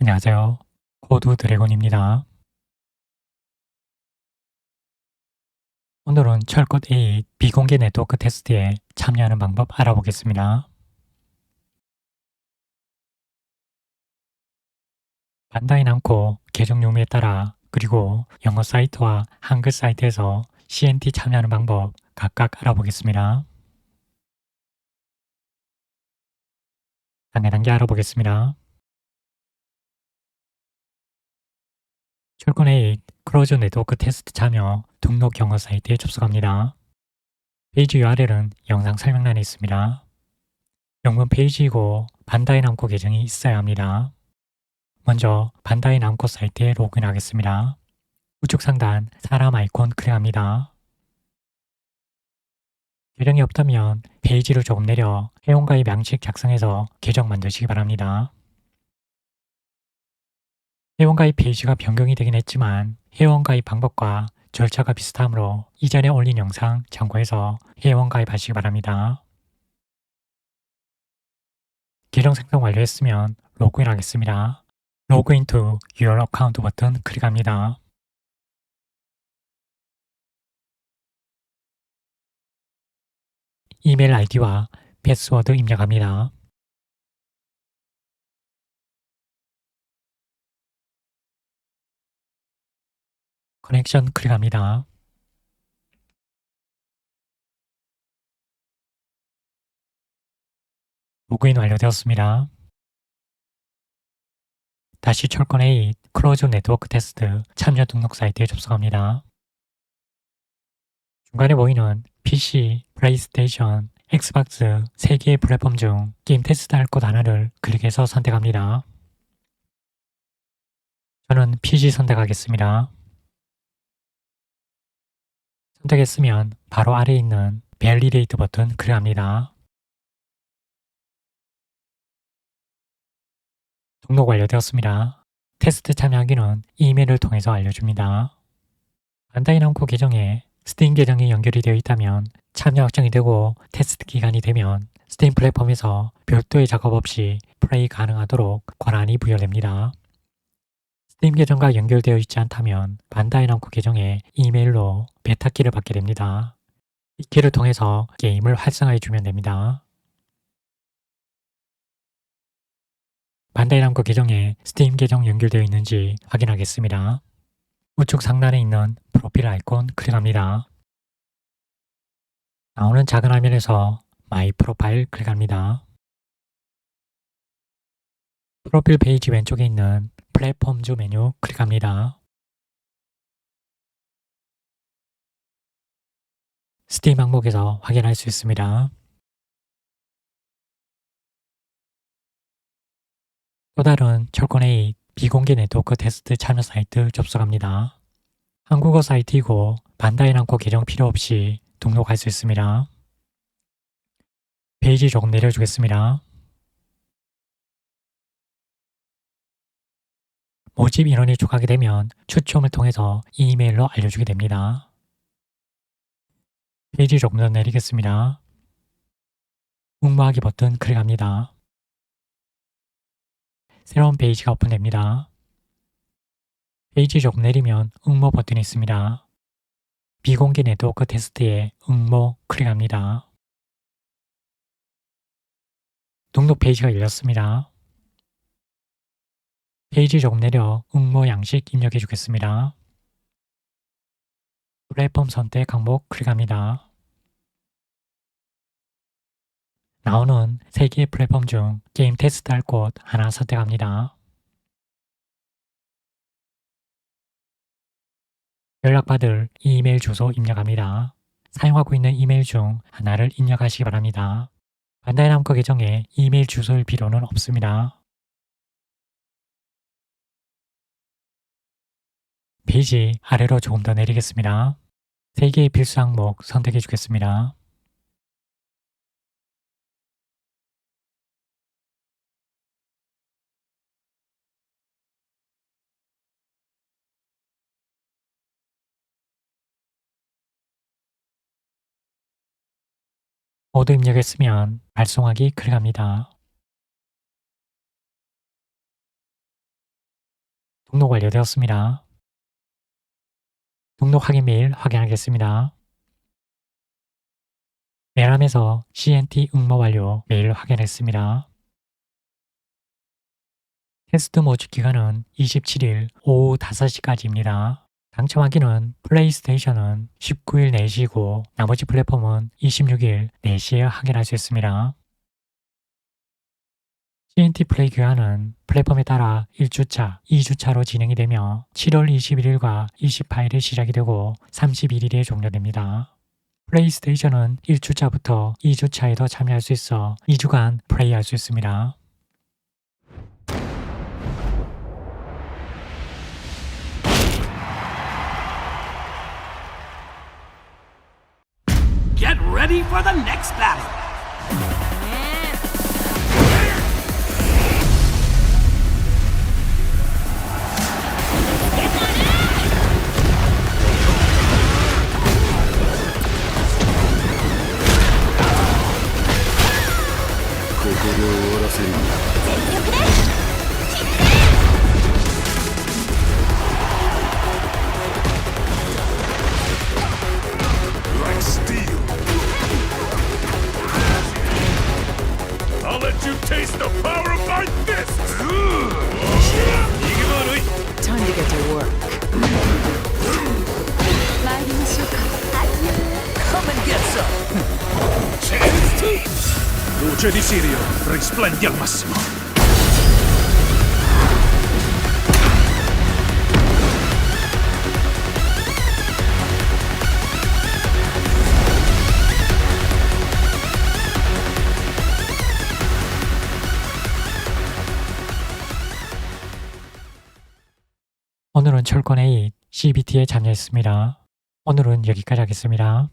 안녕하세요. 코드 드래곤입니다. 오늘은 철꽃 8 비공개 네트워크 테스트에 참여하는 방법 알아보겠습니다. 반다이 남코 계정 용미에 따라 그리고 영어 사이트와 한글 사이트에서 CNT 참여하는 방법 각각 알아보겠습니다. 단계 단계 알아보겠습니다. 철권 8 크로즈 네트워크 테스트 참여 등록 영어 사이트에 접속합니다. 페이지 URL은 영상 설명란에 있습니다. 영문 페이지이고 반다이 남코 계정이 있어야 합니다. 먼저 반다이 남코 사이트에 로그인하겠습니다. 우측 상단 사람 아이콘 클릭합니다. 계정이 없다면 페이지를 조금 내려 회원가입 양식 작성해서 계정 만드시기 바랍니다. 회원가입 페이지가 변경이 되긴 했지만 회원가입 방법과 절차가 비슷하므로 이전에 올린 영상 참고해서 회원가입하시기 바랍니다. 계정 생성 완료했으면 로그인 하겠습니다. 로그인 to your account 버튼 클릭합니다. 이메일 아이디와 패스워드 입력합니다. 커넥션 클릭합니다. 로그인 완료되었습니다. 다시 철권 A 클로즈 네트워크 테스트 참여 등록 사이트에 접속합니다. 중간에 보이는 PC, 플레이스테이션, 엑스박스 3개의 플랫폼 중 게임 테스트 할 곳 하나를 클릭해서 선택합니다. 저는 PC 선택하겠습니다. 선택했으면 바로 아래에 있는 밸리데이트 버튼 클릭합니다. 등록 완료되었습니다. 테스트 참여하기는 이메일을 통해서 알려줍니다. 반다이 남코 계정에 스팀 계정이 연결이 되어 있다면 참여 확정이 되고 테스트 기간이 되면 스팀 플랫폼에서 별도의 작업 없이 플레이 가능하도록 권한이 부여됩니다. 스팀 계정과 연결되어 있지 않다면 반다이 남코 계정에 이메일로 베타 키를 받게 됩니다. 이 키를 통해서 게임을 활성화해 주면 됩니다. 반다이 남코 계정에 스팀 계정 연결되어 있는지 확인하겠습니다. 우측 상단에 있는 프로필 아이콘 클릭합니다. 나오는 작은 화면에서 마이 프로파일 클릭합니다. 프로필 페이지 왼쪽에 있는 플랫폼 주 메뉴 클릭합니다. 스팀 항목에서 확인할 수 있습니다. 또 다른 철권의 비공개 네트워크 테스트 참여 사이트 접속합니다. 한국어 사이트이고 반다이 남코 계정 필요 없이 등록할 수 있습니다. 페이지 조금 내려주겠습니다. 모집 인원이 추가하게 되면 추첨을 통해서 이메일로 알려주게 됩니다. 페이지 조금 더 내리겠습니다. 응모하기 버튼 클릭합니다. 새로운 페이지가 오픈됩니다. 페이지 조금 내리면 응모 버튼이 있습니다. 비공개 네트워크 테스트에 응모 클릭합니다. 등록 페이지가 열렸습니다. 페이지 조금 내려 응모 양식 입력해 주겠습니다. 플랫폼 선택 항목 클릭합니다. 나오는 3개의 플랫폼 중 게임 테스트 할 곳 하나 선택합니다. 연락받을 이메일 주소 입력합니다. 사용하고 있는 이메일 중 하나를 입력하시기 바랍니다. 반다이 남코 계정에 이메일 주소일 필요는 없습니다. 페이지 아래로 조금 더 내리겠습니다. 3개의 필수 항목 선택해 주겠습니다. 모두 입력했으면 발송하기 클릭합니다. 등록 완료되었습니다. 등록 확인 메일 확인하겠습니다. 메람에서 CNT 응모 완료 메일 확인했습니다. 테스트 모집 기간은 27일 오후 5시까지입니다. 당첨 확인은 플레이스테이션은 19일 4시이고 나머지 플랫폼은 26일 4시에 확인할 수 있습니다. CNT 플레이 교환은 플랫폼에 따라 1주차, 2주차로 진행이 되며 7월 21일과 28일에 시작이 되고 31일에 종료됩니다. 플레이스테이션은 1주차부터 2주차에도 참여할 수 있어 2주간 플레이할 수 있습니다. the power of my fists! Time to get to work. Come and get some! Luce di Sirio, risplendi al massimo! 철권 A CBT에 참여했습니다. 오늘은 여기까지 하겠습니다.